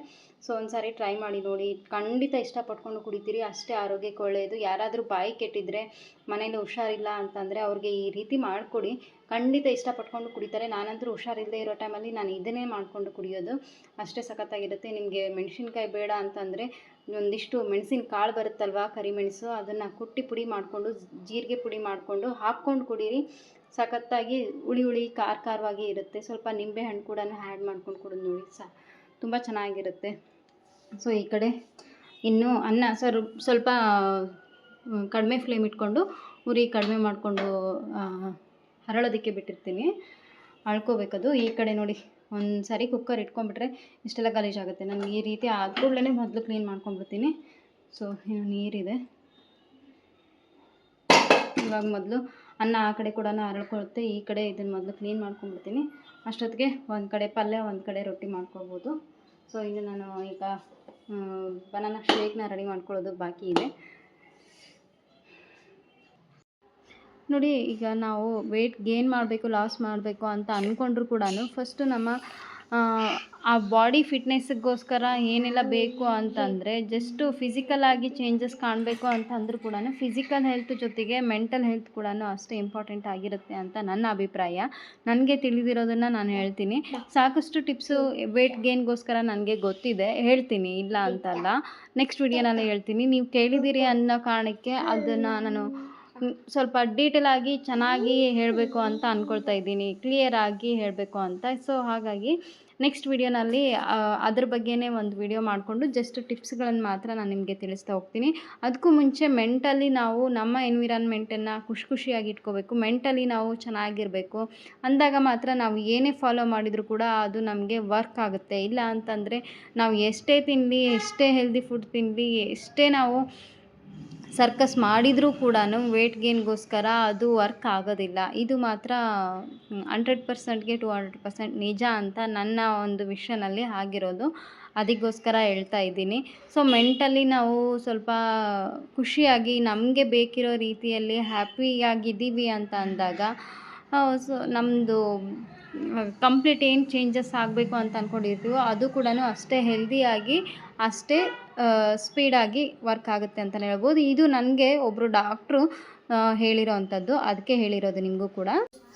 ಸೊ ಒಂದು ಸಾರಿ ಟ್ರೈ ಮಾಡಿ ನೋಡಿ. ಖಂಡಿತ ಇಷ್ಟಪಟ್ಕೊಂಡು ಕುಡಿತೀರಿ. ಅಷ್ಟೇ ಆರೋಗ್ಯಕ್ಕೆ ಒಳ್ಳೆಯದು ಯಾರಾದರೂ ಬಾಯಿ ಕೆಟ್ಟಿದ್ರೆ, ಮನೇಲಿ ಹುಷಾರಿಲ್ಲ ಅಂತಂದರೆ ಅವ್ರಿಗೆ ಈ ರೀತಿ ಮಾಡಿಕೊಡಿ. ಖಂಡಿತ ಇಷ್ಟಪಟ್ಕೊಂಡು ಕುಡಿತಾರೆ. ನಾನಂತೂ ಹುಷಾರಿಲ್ಲದೆ ಇರೋ ಟೈಮಲ್ಲಿ ನಾನು ಇದನ್ನೇ ಮಾಡಿಕೊಂಡು ಕುಡಿಯೋದು. ಅಷ್ಟೇ ಸಖತ್ತಾಗಿರುತ್ತೆ. ನಿಮಗೆ ಮೆಣಸಿನ್ಕಾಯಿ ಬೇಡ ಅಂತಂದರೆ ಒಂದಿಷ್ಟು ಮೆಣಸಿನ ಕಾಳು ಬರುತ್ತಲ್ವ, ಕರಿಮೆಣಸು, ಅದನ್ನು ಕುಟ್ಟಿ ಪುಡಿ ಮಾಡಿಕೊಂಡು, ಜೀರಿಗೆ ಪುಡಿ ಮಾಡಿಕೊಂಡು ಹಾಕ್ಕೊಂಡು ಕುಡೀರಿ. ಸಖತ್ತಾಗಿ ಹುಳಿ ಹುಳಿ ಖಾರ ಖಾರವಾಗಿ ಇರುತ್ತೆ. ಸ್ವಲ್ಪ ನಿಂಬೆ ಹಣ್ಣು ಕೂಡ ಆ್ಯಡ್ ಮಾಡ್ಕೊಂಡು ಕುಡಿದು ನೋಡಿ ಸಾ. ತುಂಬ ಚೆನ್ನಾಗಿರುತ್ತೆ. ಸೊ ಈ ಕಡೆ ಇನ್ನು ಅನ್ನ ಸರ್ ಸ್ವಲ್ಪ ಕಡಿಮೆ ಫ್ಲೇಮ್ ಇಟ್ಕೊಂಡು ಉರಿ ಕಡಿಮೆ ಮಾಡಿಕೊಂಡು ಹರಳೋದಕ್ಕೆ ಬಿಟ್ಟಿರ್ತೀನಿ. ಅಳ್ಕೋಬೇಕದು. ಈ ಕಡೆ ನೋಡಿ ಒಂದು ಸಾರಿ ಕುಕ್ಕರ್ ಇಟ್ಕೊಂಡ್ಬಿಟ್ರೆ ಇಷ್ಟೆಲ್ಲ ಗಲೀಜಾಗುತ್ತೆ ನಾನು ಈ ರೀತಿ ಆದ ಕೂಡಲೇ ಮೊದಲು ಕ್ಲೀನ್ ಮಾಡ್ಕೊಂಡ್ಬಿಡ್ತೀನಿ. ಸೊ ಇನ್ನು ನೀರಿದೆ. ಇವಾಗ ಮೊದಲು ಅನ್ನ ಆ ಕಡೆ ಕೂಡ ಅರಳ್ಕೊಳುತ್ತೆ, ಈ ಕಡೆ ಇದನ್ನು ಮೊದಲು ಕ್ಲೀನ್ ಮಾಡ್ಕೊಂಡ್ಬಿಡ್ತೀನಿ. ಅಷ್ಟೊತ್ತಿಗೆ ಒಂದು ಕಡೆ ಪಲ್ಯ, ಒಂದು ಕಡೆ ರೊಟ್ಟಿ ಮಾಡ್ಕೊಬೋದು ಸೊ ಇನ್ನು ನಾನು ಈಗ ಬನಾನ ಶೇಕ್ನ ರೆಡಿ ಮಾಡ್ಕೊಳ್ಳೋದು ಬಾಕಿ ಇದೆ. ನೋಡಿ, ಈಗ ನಾವು ವೆಯ್ಟ್ ಗೇನ್ ಮಾಡಬೇಕು ಲಾಸ್ ಮಾಡಬೇಕು ಅಂತ ಅಂದ್ಕೊಂಡ್ರು ಕೂಡ ಫಸ್ಟು ನಮ್ಮ ಆ ಬಾಡಿ ಫಿಟ್ನೆಸ್ಗೋಸ್ಕರ ಏನೆಲ್ಲ ಬೇಕು ಅಂತಂದರೆ ಜಸ್ಟು ಫಿಸಿಕಲ್ ಆಗಿ ಚೇಂಜಸ್ ಕಾಣಬೇಕು ಅಂತಂದರೂ ಕೂಡ ಫಿಸಿಕಲ್ ಹೆಲ್ತ್ ಜೊತೆಗೆ ಮೆಂಟಲ್ ಹೆಲ್ತ್ ಕೂಡ ಅಷ್ಟೇ ಇಂಪಾರ್ಟೆಂಟ್ ಆಗಿರುತ್ತೆ ಅಂತ ನನ್ನ ಅಭಿಪ್ರಾಯ. ನನಗೆ ತಿಳಿದಿರೋದನ್ನು ನಾನು ಹೇಳ್ತೀನಿ. ಸಾಕಷ್ಟು ಟಿಪ್ಸು ವೆಯ್ಟ್ ಗೇನ್ಗೋಸ್ಕರ ನನಗೆ ಗೊತ್ತಿದೆ. ಹೇಳ್ತೀನಿ, ಇಲ್ಲ ಅಂತಲ್ಲ. ನೆಕ್ಸ್ಟ್ ವಿಡಿಯೋನಲ್ಲಿ ಹೇಳ್ತೀನಿ. ನೀವು ಕೇಳಿದ್ದೀರಿ ಅನ್ನೋ ಕಾರಣಕ್ಕೆ ಅದನ್ನು ನಾನು ಸ್ವಲ್ಪ ಡೀಟೇಲ್ ಆಗಿ ಚೆನ್ನಾಗಿ ಹೇಳಬೇಕು ಅಂತ ಅಂದ್ಕೊಳ್ತಾ ಇದ್ದೀನಿ. ಕ್ಲಿಯರ್ ಆಗಿ ಹೇಳಬೇಕು ಅಂತ. ಸೊ ಹಾಗಾಗಿ ನೆಕ್ಸ್ಟ್ ವಿಡಿಯೋನಲ್ಲಿ ಅದ್ರ ಬಗ್ಗೆನೇ ಒಂದು ವಿಡಿಯೋ ಮಾಡಿಕೊಂಡು ಜಸ್ಟ್ ಟಿಪ್ಸ್ಗಳನ್ನು ಮಾತ್ರ ನಾನು ನಿಮಗೆ ತಿಳಿಸ್ತಾ ಹೋಗ್ತೀನಿ. ಅದಕ್ಕೂ ಮುಂಚೆ ಮೆಂಟಲಿ ನಾವು ನಮ್ಮ ಎನ್ವಿರಾನ್ಮೆಂಟನ್ನು ಖುಷಿ ಖುಷಿಯಾಗಿ ಇಟ್ಕೋಬೇಕು. ಮೆಂಟಲಿ ನಾವು ಚೆನ್ನಾಗಿರಬೇಕು. ಅಂದಾಗ ಮಾತ್ರ ನಾವು ಏನೇ ಫಾಲೋ ಮಾಡಿದರೂ ಕೂಡ ಅದು ನಮಗೆ ವರ್ಕ್ ಆಗುತ್ತೆ. ಇಲ್ಲ ಅಂತಂದರೆ ನಾವು ಎಷ್ಟೇ ತಿನ್ನಲಿ ಎಷ್ಟೇ ಹೆಲ್ದಿ ಫುಡ್ ತಿನ್ನಲಿ ಎಷ್ಟೇ ನಾವು ಸರ್ಕಸ್ ಮಾಡಿದರೂ ಕೂಡ ವೇಟ್ ಗೇನ್ಗೋಸ್ಕರ ಅದು ವರ್ಕ್ ಆಗೋದಿಲ್ಲ. ಇದು ಮಾತ್ರ ಹಂಡ್ರೆಡ್ ಪರ್ಸೆಂಟ್ಗೆ ಟು ಹಂಡ್ರೆಡ್ ಪರ್ಸೆಂಟ್ ನಿಜ ಅಂತ ನನ್ನ ಒಂದು ವಿಷನಲ್ಲಿ ಆಗಿರೋದು. ಅದಕ್ಕೋಸ್ಕರ ಹೇಳ್ತಾ ಇದ್ದೀನಿ. ಸೊ ಮೆಂಟಲಿ ನಾವು ಸ್ವಲ್ಪ ಖುಷಿಯಾಗಿ ನಮಗೆ ಬೇಕಿರೋ ರೀತಿಯಲ್ಲಿ ಹ್ಯಾಪಿಯಾಗಿದ್ದೀವಿ ಅಂತ ಅಂದಾಗ ಸೊ ನಮ್ಮದು ಕಂಪ್ಲೀಟ್ ಏನು ಚೇಂಜಸ್ ಆಗಬೇಕು ಅಂತ ಅಂದ್ಕೊಂಡಿರ್ತೀವೋ ಅದು ಕೂಡ ಅಷ್ಟೇ ಹೆಲ್ದಿಯಾಗಿ ಅಷ್ಟೇ ಸ್ಪೀಡಾಗಿ ವರ್ಕ್ ಆಗುತ್ತೆ ಅಂತಲೇ ಹೇಳ್ಬೋದು. ಇದು ನನಗೆ ಒಬ್ಬರು ಡಾಕ್ಟ್ರು ಹೇಳಿರೋ ಅಂಥದ್ದು. ಅದಕ್ಕೆ ಹೇಳಿರೋದು ನಿಮಗೂ ಕೂಡ.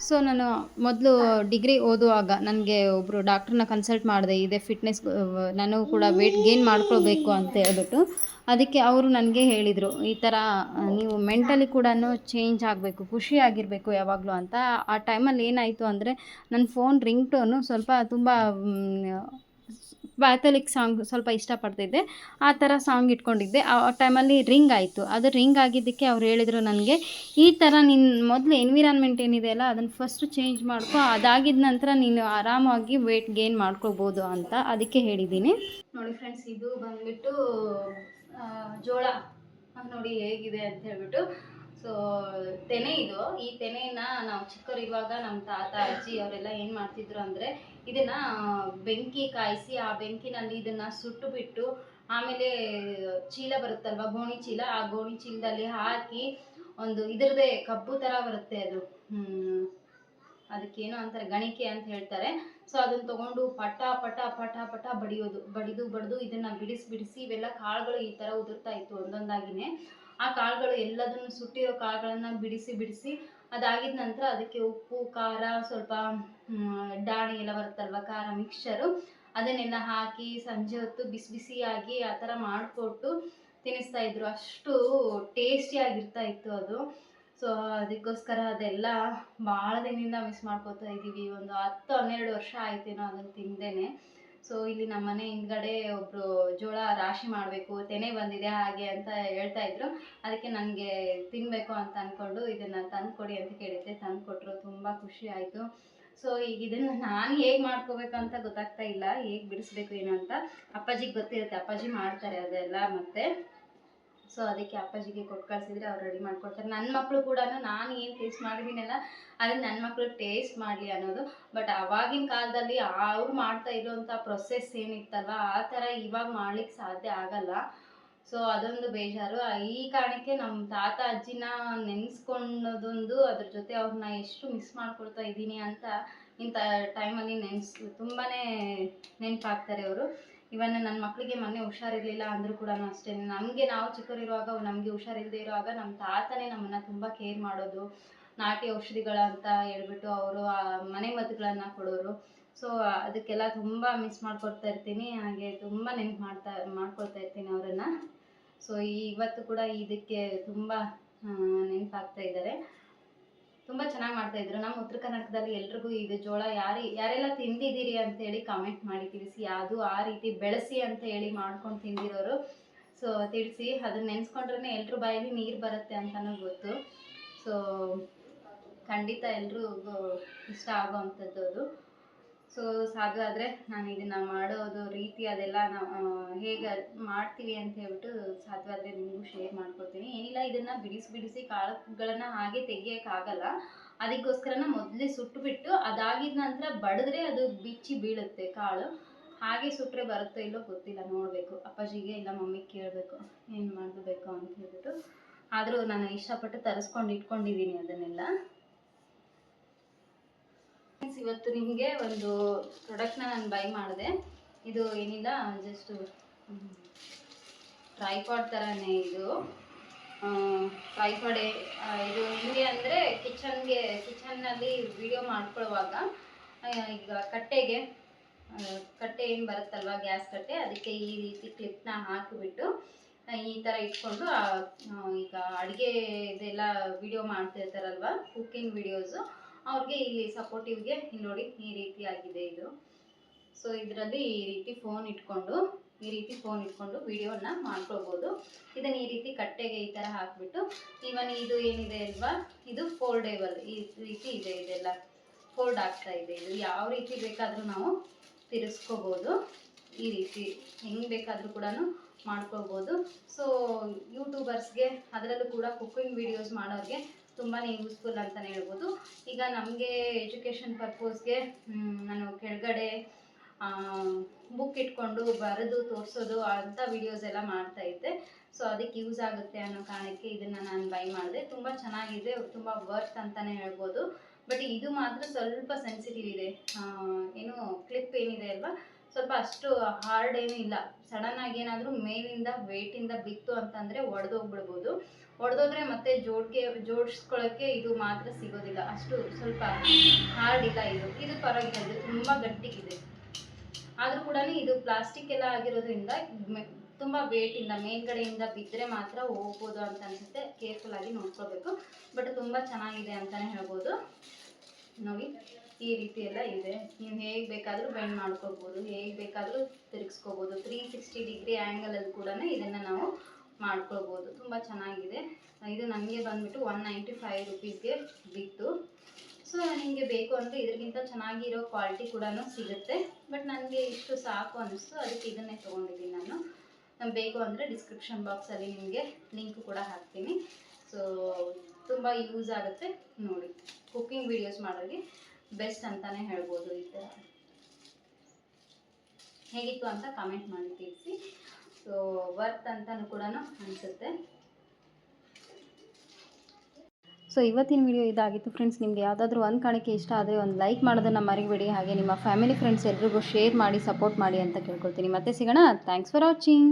ಸೊ ನಾನು ಮೊದಲು ಡಿಗ್ರಿ ಓದುವಾಗ ನನಗೆ ಒಬ್ಬರು ಡಾಕ್ಟ್ರನ್ನ ಕನ್ಸಲ್ಟ್ ಮಾಡಿದೆ. ಇದೆ ಫಿಟ್ನೆಸ್ ನಾನು ಕೂಡ ವೆಯ್ಟ್ ಗೇನ್ ಮಾಡ್ಕೊಳ್ಬೇಕು ಅಂತ ಹೇಳ್ಬಿಟ್ಟು. ಅದಕ್ಕೆ ಅವರು ನನಗೆ ಹೇಳಿದರು, ಈ ಥರ ನೀವು ಮೆಂಟಲಿ ಕೂಡ ಚೇಂಜ್ ಆಗಬೇಕು ಖುಷಿಯಾಗಿರಬೇಕು ಯಾವಾಗಲೂ ಅಂತ. ಆ ಟೈಮಲ್ಲಿ ಏನಾಯಿತು ಅಂದರೆ ನನ್ನ ಫೋನ್ ರಿಂಗ್ ಟೋನು ಸ್ವಲ್ಪ ತುಂಬ ಬ್ಯಾಥಲಿಕ್ ಸಾಂಗ್ ಸ್ವಲ್ಪ ಇಷ್ಟಪಡ್ತಿದ್ದೆ. ಆ ಥರ ಸಾಂಗ್ ಇಟ್ಕೊಂಡಿದ್ದೆ. ಆ ಟೈಮಲ್ಲಿ ರಿಂಗ್ ಆಯಿತು. ಅದು ರಿಂಗ್ ಆಗಿದ್ದಕ್ಕೆ ಅವ್ರು ಹೇಳಿದರು ನನಗೆ, ಈ ಥರ ನಿನ್ನ ಮೊದಲು ಎನ್ವಿರಾನ್ಮೆಂಟ್ ಏನಿದೆ ಅಲ್ಲ ಅದನ್ನು ಫಸ್ಟು ಚೇಂಜ್ ಮಾಡ್ಕೊ, ಅದಾಗಿದ ನಂತರ ನೀನು ಆರಾಮಾಗಿ ವೆಯ್ಟ್ ಗೇನ್ ಮಾಡ್ಕೋಬೋದು ಅಂತ ಅದಕ್ಕೆ ಹೇಳಿದ್ದೀನಿ ನೋಡಿ ಫ್ರೆಂಡ್ಸ್ ಇದು ಬಂದ್ಬಿಟ್ಟು ಜೋಳ. ನೋಡಿ ಹೇಗಿದೆ ಅಂತ ಹೇಳ್ಬಿಟ್ಟು. ಸೊ ತೆನೆ ಇದು. ಈ ತೆನೆನ ನಾವು ಚಿಕ್ಕವರಿರುವಾಗ ನಮ್ಮ ತಾತ, ಅಜ್ಜಿ ಅವರೆಲ್ಲ ಏನು ಮಾಡ್ತಿದ್ರು ಅಂದರೆ ಇದನ್ನ ಬೆಂಕಿ ಕಾಯಿಸಿ ಆ ಬೆಂಕಿನಲ್ಲಿ ಇದನ್ನ ಸುಟ್ಟು ಬಿಟ್ಟು ಆಮೇಲೆ ಚೀಲ ಬರುತ್ತಲ್ವ, ಗೋಣಿ ಚೀಲ, ಆ ಗೋಣಿ ಚೀಲದಲ್ಲಿ ಹಾಕಿ ಒಂದು ಇದ್ರದೇ ಕಬ್ಬು ತರ ಬರುತ್ತೆ ಅದು. ಅದಕ್ಕೇನೋ ಅಂತಾರೆ, ಗಣಿಕೆ ಅಂತ ಹೇಳ್ತಾರೆ. ಸೊ ಅದನ್ನ ತಗೊಂಡು ಪಟ ಪಟ ಪಟ ಪಟ ಬಡಿಯೋದು, ಬಡಿದು ಬಡಿದು ಇದನ್ನ ಬಿಡಿಸಿ ಬಿಡಿಸಿ ಇವೆಲ್ಲ ಕಾಳುಗಳು ಈ ತರ ಉದುರ್ತಾ ಇತ್ತು ಒಂದೊಂದಾಗಿನೇ. ಆ ಕಾಳುಗಳು ಎಲ್ಲದನ್ನು ಸುಟ್ಟಿರೋ ಕಾಳುಗಳನ್ನ ಬಿಡಿಸಿ ಬಿಡಿಸಿ ಅದಾಗಿದ ನಂತರ ಅದಕ್ಕೆ ಉಪ್ಪು, ಖಾರ, ಸ್ವಲ್ಪ ಡಾಣಿ ಎಲ್ಲ ಬರುತ್ತಲ್ವ, ಖಾರ ಮಿಕ್ಸ್ಚರು ಅದನ್ನೆಲ್ಲ ಹಾಕಿ ಸಂಜೆ ಹೊತ್ತು ಬಿಸಿ ಬಿಸಿಯಾಗಿ ಆ ಥರ ಮಾಡಿಕೊಟ್ಟು ತಿನ್ನಿಸ್ತಾ ಇದ್ರು. ಅಷ್ಟು ಟೇಸ್ಟಿಯಾಗಿರ್ತಾ ಇತ್ತು ಅದು. ಸೊ ಅದಕ್ಕೋಸ್ಕರ ಅದೆಲ್ಲ ಭಾಳ ದಿನದಿಂದ ಮಿಸ್ ಮಾಡ್ಕೋತಾ ಇದ್ದೀವಿ ಒಂದು ಹತ್ತು, ಹನ್ನೆರಡು ವರ್ಷ ಆಯ್ತೇನೋ ಅದನ್ನು ತಿಂದೇನೆ. ಸೊ ಇಲ್ಲಿ ನಮ್ಮ ಮನೆ ಹಿಂದ್ಗಡೆ ಒಬ್ರು ಜೋಳ ರಾಶಿ ಮಾಡಬೇಕು, ತೆನೆ ಬಂದಿದೆ ಹಾಗೆ ಅಂತ ಹೇಳ್ತಾ ಇದ್ರು. ಅದಕ್ಕೆ ನನಗೆ ತಿನ್ನಬೇಕು ಅಂತ ಅಂದ್ಕೊಂಡು ಇದನ್ನು ತಂದುಕೊಡಿ ಅಂತ ಕೇಳಿದ್ದೆ. ತಂದು ಕೊಟ್ಟರು ತುಂಬ ಖುಷಿ ಆಯಿತು. ಸೊ ಈಗ ಇದನ್ನು ನಾನು ಹೇಗೆ ಮಾಡ್ಕೋಬೇಕು ಅಂತ ಗೊತ್ತಾಗ್ತಾ ಇಲ್ಲ. ಹೇಗೆ ಬಿಡಿಸ್ಬೇಕು ಏನು ಅಂತ ಅಪ್ಪಾಜಿಗೆ ಗೊತ್ತಿರುತ್ತೆ. ಅಪ್ಪಾಜಿ ಮಾಡ್ತಾರೆ ಅದೆಲ್ಲ ಮತ್ತೆ. ಸೊ ಅದಕ್ಕೆ ಅಪ್ಪಾಜಿಗೆ ಕೊಟ್ಟು ಕಳಿಸಿದ್ರೆ ಅವ್ರು ರೆಡಿ ಮಾಡ್ಕೊಡ್ತಾರೆ. ನನ್ನ ಮಕ್ಕಳು ಕೂಡ ನಾನು ಏನು ಟೇಸ್ಟ್ ಮಾಡಿದ್ದೀನಲ್ಲ ಅದನ್ನ ನನ್ನ ಮಕ್ಕಳು ಟೇಸ್ಟ್ ಮಾಡಲಿ ಅನ್ನೋದು. ಬಟ್ ಅವಾಗಿನ ಕಾಲದಲ್ಲಿ ಅವ್ರು ಮಾಡ್ತಾ ಇರೋವಂಥ ಪ್ರೊಸೆಸ್ ಏನಿತ್ತಲ್ವ, ಆ ಥರ ಇವಾಗ ಮಾಡ್ಲಿಕ್ಕೆ ಸಾಧ್ಯ ಆಗಲ್ಲ. ಸೊ ಅದೊಂದು ಬೇಜಾರು. ಈ ಕಾರಣಕ್ಕೆ ನಮ್ಮ ತಾತ, ಅಜ್ಜಿನ ನೆನೆಸ್ಕೊಂಡದೊಂದು, ಅದ್ರ ಜೊತೆ ಅವ್ರನ್ನ ಎಷ್ಟು ಮಿಸ್ ಮಾಡ್ಕೊಳ್ತಾ ಇದ್ದೀನಿ ಅಂತ ಇಂಥ ಟೈಮಲ್ಲಿ ನೆನೆಸ್ ತುಂಬಾ ನೆನಪಾಗ್ತಾರೆ ಅವರು. ಇವನ್ ನನ್ನ ಮಕ್ಕಳಿಗೆ ಮೊನ್ನೆ ಹುಷಾರಿರ್ಲಿಲ್ಲ ಅಂದರೂ ಕೂಡ ಅಷ್ಟೇ. ನಮಗೆ ನಾವು ಚಿಕ್ಕವರಿರುವಾಗ ನಮಗೆ ಹುಷಾರಿಲ್ಲದೆ ಇರುವಾಗ ನಮ್ಮ ತಾತನೇ ನಮ್ಮನ್ನು ತುಂಬ ಕೇರ್ ಮಾಡೋದು. ನಾಟಿ ಔಷಧಿಗಳಂತ ಹೇಳ್ಬಿಟ್ಟು ಅವರು ಮನೆ ಮದ್ದುಗಳನ್ನ ಕೊಡೋರು. ಸೊ ಅದಕ್ಕೆಲ್ಲ ತುಂಬ ಮಿಸ್ ಮಾಡ್ಕೊಳ್ತಾ ಇರ್ತೀನಿ. ಹಾಗೆ ತುಂಬ ನೆನ್ಪು ಮಾಡ್ತಾ, ಮಾಡ್ಕೊಳ್ತಾ ಇರ್ತೀನಿ ಅವರನ್ನು. ಸೊ ಇವತ್ತು ಕೂಡ ಇದಕ್ಕೆ ತುಂಬ ನೆನಪಾಗ್ತಾ ಇದ್ದಾರೆ. ತುಂಬ ಚೆನ್ನಾಗಿ ಮಾಡ್ತಾ ಇದ್ರು. ನಮ್ಮ ಉತ್ತರ ಕರ್ನಾಟಕದಲ್ಲಿ ಎಲ್ರಿಗೂ ಇದು. ಜೋಳ ಯಾರಿ, ಯಾರೆಲ್ಲ ತಿಂದಿದ್ದೀರಿ ಅಂತೇಳಿ ಕಾಮೆಂಟ್ ಮಾಡಿ ತಿಳಿಸಿ. ಅದು ಆ ರೀತಿ ಬೆಳೆಸಿ ಅಂತ ಹೇಳಿ ಮಾಡ್ಕೊಂಡು ತಿಂದಿರೋರು. ಸೊ ತಿಳಿಸಿ. ಅದನ್ನ ನೆನೆಸ್ಕೊಂಡ್ರೆ ಎಲ್ರ ಬಾಯಲ್ಲಿ ನೀರು ಬರುತ್ತೆ ಅಂತಲೂ ಗೊತ್ತು. ಸೊ ಖಂಡಿತ ಎಲ್ರಿಗೂ ಇಷ್ಟ ಆಗೋವಂಥದ್ದು ಅದು. ಸೊ ಆದರೆ ನಾನು ಇದನ್ನು ಮಾಡೋದು ರೀತಿ ಅದೆಲ್ಲ ನಾವು ಹೇಗೆ ಮಾಡ್ತೀವಿ ಅಂತ ಹೇಳ್ಬಿಟ್ಟು ಸಾಧ್ಯವಾದರೆ ನಿಮಗೂ ಶೇರ್ ಮಾಡ್ಕೊಳ್ತೀನಿ ಏನಿಲ್ಲ, ಇದನ್ನು ಬಿಡಿಸಿ ಬಿಡಿಸಿ ಕಾಳುಗಳನ್ನು ಹಾಗೆ ತೆಗಿಯೋಕ್ಕಾಗಲ್ಲ ಅದಕ್ಕೋಸ್ಕರನ ಮೊದಲೇ ಸುಟ್ಟುಬಿಟ್ಟು ಅದಾಗಿದ ನಂತರ ಬಡಿದ್ರೆ ಅದು ಬಿಚ್ಚಿ ಬೀಳುತ್ತೆ ಕಾಳು. ಹಾಗೆ ಸುಟ್ಟರೆ ಬರುತ್ತೋ ಇಲ್ಲೋ ಗೊತ್ತಿಲ್ಲ, ನೋಡಬೇಕು. ಅಪ್ಪಾಜಿಗೆ ಇಲ್ಲ ಮಮ್ಮಿಗೆ ಕೇಳಬೇಕು, ಏನು ಮಾಡಬೇಕು ಅಂತ ಹೇಳ್ಬಿಟ್ಟು. ಆದರೂ ನಾನು ಇಷ್ಟಪಟ್ಟು ತರಿಸ್ಕೊಂಡು ಇಟ್ಕೊಂಡಿದ್ದೀನಿ ಅದನ್ನೆಲ್ಲ. ಇವತ್ತು ನಿಮಗೆ ಒಂದು ಪ್ರಾಡಕ್ಟ್ನ ನಾನು ಬೈ ಮಾಡಿದೆ. ಇದು ಏನಿಲ್ಲ ಜಸ್ಟ್ ಟ್ರೈಪಾಡ್ ಥರನೇ ಇದು. ಟ್ರೈಪಾಡ್ ಇದು ಹಿಂಗೆ ಅಂದರೆ ಕಿಚನ್ಗೆ ಕಿಚನ್ನಲ್ಲಿ ವಿಡಿಯೋ ಮಾಡ್ಕೊಳ್ಳುವಾಗ ಈಗ ಕಟ್ಟೆಗೆ ಕಟ್ಟೆ ಏನು ಬರುತ್ತಲ್ವ, ಗ್ಯಾಸ್ ಕಟ್ಟೆ, ಅದಕ್ಕೆ ಈ ರೀತಿ ಕ್ಲಿಪ್ನ ಹಾಕಿಬಿಟ್ಟು ಈ ಥರ ಇಟ್ಕೊಂಡು ಈಗ ಅಡುಗೆ ಇದೆಲ್ಲ ವಿಡಿಯೋ ಮಾಡ್ತಿರ್ತಾರಲ್ವ ಕುಕ್ಕಿಂಗ್ ವಿಡಿಯೋಸು ಅವ್ರಿಗೆ ಇಲ್ಲಿ ಸಪೋರ್ಟಿವ್ಗೆ ಇಲ್ಲಿ ನೋಡಿ ಈ ರೀತಿ ಆಗಿದೆ ಇದು. ಸೊ ಇದರಲ್ಲಿ ಈ ರೀತಿ ಫೋನ್ ಇಟ್ಕೊಂಡು, ಈ ರೀತಿ ಫೋನ್ ಇಟ್ಕೊಂಡು ವಿಡಿಯೋನ ಮಾಡ್ಕೊಳ್ಬೋದು. ಇದನ್ನು ಈ ರೀತಿ ಕಟ್ಟೆಗೆ ಈ ಥರ ಹಾಕ್ಬಿಟ್ಟು ಇವನ್ ಇದು ಏನಿದೆ ಅಲ್ವಾ? ಇದು ಫೋಲ್ಡೇಬಲ್ ಈ ರೀತಿ ಇದೆ ಇದೆಲ್ಲ. ಫೋಲ್ಡ್ ಆಗ್ತಾ ಇದೆ. ಇದು ಯಾವ ರೀತಿ ಬೇಕಾದರೂ ನಾವು ತಿರ್ಸ್ಕೋಬೋದು. ಈ ರೀತಿ ಹೆಂಗೆ ಬೇಕಾದರೂ ಕೂಡ ಮಾಡ್ಕೋಬೋದು ಸೊ ಯೂಟ್ಯೂಬರ್ಸ್ಗೆ ಅದರಲ್ಲೂ ಕೂಡ ಕುಕ್ಕಿಂಗ್ ವಿಡಿಯೋಸ್ ಮಾಡೋರಿಗೆ ತುಂಬಾ ಯೂಸ್ಫುಲ್ ಅಂತಲೇ ಹೇಳ್ಬೋದು. ಈಗ ನಮಗೆ ಎಜುಕೇಷನ್ ಪರ್ಪೋಸ್ಗೆ ನಾನು ಕೆಳಗಡೆ ಬುಕ್ ಇಟ್ಕೊಂಡು ಬರೆದು ತೋರಿಸೋದು ಅಂಥ ವಿಡಿಯೋಸ್ ಎಲ್ಲ ಮಾಡ್ತಾ ಇದ್ದೆ. ಸೊ ಅದಕ್ಕೆ ಯೂಸ್ ಆಗುತ್ತೆ ಅನ್ನೋ ಕಾರಣಕ್ಕೆ ಇದನ್ನು ನಾನು ಬೈ ಮಾಡಿದೆ. ತುಂಬ ಚೆನ್ನಾಗಿದೆ, ತುಂಬ ವರ್ತ್ ಅಂತಲೇ ಹೇಳ್ಬೋದು. ಬಟ್ ಇದು ಮಾತ್ರ ಸ್ವಲ್ಪ ಸೆನ್ಸಿಟಿವ್ ಇದೆ. ಏನು ಕ್ಲಿಪ್ ಏನಿದೆ ಅಲ್ವಾ? ಸ್ವಲ್ಪ ಅಷ್ಟು ಹಾರ್ಡ್ ಏನೂ ಇಲ್ಲ. ಸಡನ್ ಆಗಿ ಏನಾದರೂ ಮೇಲಿಂದ ವೇಟಿಂದ ಬಿತ್ತು ಅಂತಂದರೆ ಒಡೆದೋಗ್ಬಿಡ್ಬೋದು. ಒಡೆದೋದ್ರೆ ಮತ್ತೆ ಜೋಡ್ಕೆ ಜೋಡಿಸ್ಕೊಳ್ಳೋಕ್ಕೆ ಇದು ಮಾತ್ರ ಸಿಗೋದಿಲ್ಲ. ಅಷ್ಟು ಸ್ವಲ್ಪ ಹಾರ್ಡ್ ಇಲ್ಲ ಇದು. ಇದು ಪರವಾಗಿಲ್ಲ, ಇದು ತುಂಬ ಗಟ್ಟಿಗಿದೆ. ಆದರೂ ಕೂಡ ಇದು ಪ್ಲಾಸ್ಟಿಕ್ ಎಲ್ಲ ಆಗಿರೋದ್ರಿಂದ ತುಂಬಾ ವೇಟಿಂದ ಮೇಲ್ಗಡೆಯಿಂದ ಬಿದ್ದರೆ ಮಾತ್ರ ಹೋಗ್ಬೋದು ಅಂತ ಅನ್ಸುತ್ತೆ. ಕೇರ್ಫುಲ್ ಆಗಿ ನೋಡ್ಕೋಬೇಕು. ಬಟ್ ತುಂಬ ಚೆನ್ನಾಗಿದೆ ಅಂತಲೇ ಹೇಳ್ಬೋದು. ನೋಡಿ. ಈ ರೀತಿ ಎಲ್ಲ ಇದೆ. ನೀವು ಹೇಗೆ ಬೇಕಾದರೂ ಬೆಂಡ್ ಮಾಡ್ಕೋಬೋದು, ಹೇಗೆ ಬೇಕಾದರೂ ತಿರುಗಿಸ್ಕೋಬೋದು. ತ್ರೀ ಸಿಕ್ಸ್ಟಿ ಡಿಗ್ರಿ ಆ್ಯಂಗಲಲ್ಲಿ ಕೂಡ ಇದನ್ನು ನಾವು ಮಾಡ್ಕೊಳ್ಬೋದು ತುಂಬ ಚೆನ್ನಾಗಿದೆ. ಇದು ನನಗೆ ಬಂದ್ಬಿಟ್ಟು ಒನ್ ನೈಂಟಿ ಫೈವ್ ರುಪೀಸ್ಗೆ ಬಿತ್ತು. ಸೊ ನಿಮಗೆ ಬೇಕು ಅಂದರೆ ಇದಕ್ಕಿಂತ ಚೆನ್ನಾಗಿರೋ ಕ್ವಾಲಿಟಿ ಕೂಡ ಸಿಗುತ್ತೆ. ಬಟ್ ನನಗೆ ಇಷ್ಟು ಸಾಕು ಅನಿಸ್ತು. ಅದಕ್ಕೆ ಇದನ್ನೇ ತೊಗೊಂಡಿದ್ದೀನಿ ನಾನು. ನಾನು ಬೇಕು ಅಂದರೆ ಡಿಸ್ಕ್ರಿಪ್ಷನ್ ಬಾಕ್ಸಲ್ಲಿ ನಿಮಗೆ ಲಿಂಕ್ ಕೂಡ ಹಾಕ್ತೀನಿ. ಸೊ ತುಂಬ ಯೂಸ್ ಆಗುತ್ತೆ. ನೋಡಿ ಕುಕ್ಕಿಂಗ್ ವಿಡಿಯೋಸ್ ಮಾಡೋರಿಗೆ. ಬೆಸ್ಟ್ ಅಂತಾನೆ ಹೇಳ್ಬೋದು ಈ ಥರ. ಹೇಗಿತ್ತು ಅಂತ ಕಾಮೆಂಟ್ ಮಾಡಿ ತಿಳಿಸಿ. ಸೊ ವರ್ತ್ ಅಂತಲೂ ಕೂಡ ಅನಿಸುತ್ತೆ. ಸೊ ಇವತ್ತಿನ ವಿಡಿಯೋ ಇದಾಗಿತ್ತು ಫ್ರೆಂಡ್ಸ್ ನಿಮ್ಗೆ ಯಾವುದಾದ್ರೂ ಒಂದು ಕಾಣಿಕೆ ಇಷ್ಟ ಆದರೆ ಒಂದು ಲೈಕ್ ಮಾಡೋದನ್ನು ಮರಿಬೇಡಿ. ಹಾಗೆ ನಿಮ್ಮ ಫ್ಯಾಮಿಲಿ ಫ್ರೆಂಡ್ಸ್ ಎಲ್ರಿಗೂ ಶೇರ್ ಮಾಡಿ ಸಪೋರ್ಟ್ ಮಾಡಿ ಅಂತ ಕೇಳ್ಕೊಳ್ತೀನಿ. ಮತ್ತೆ ಸಿಗೋಣ. Thanks for watching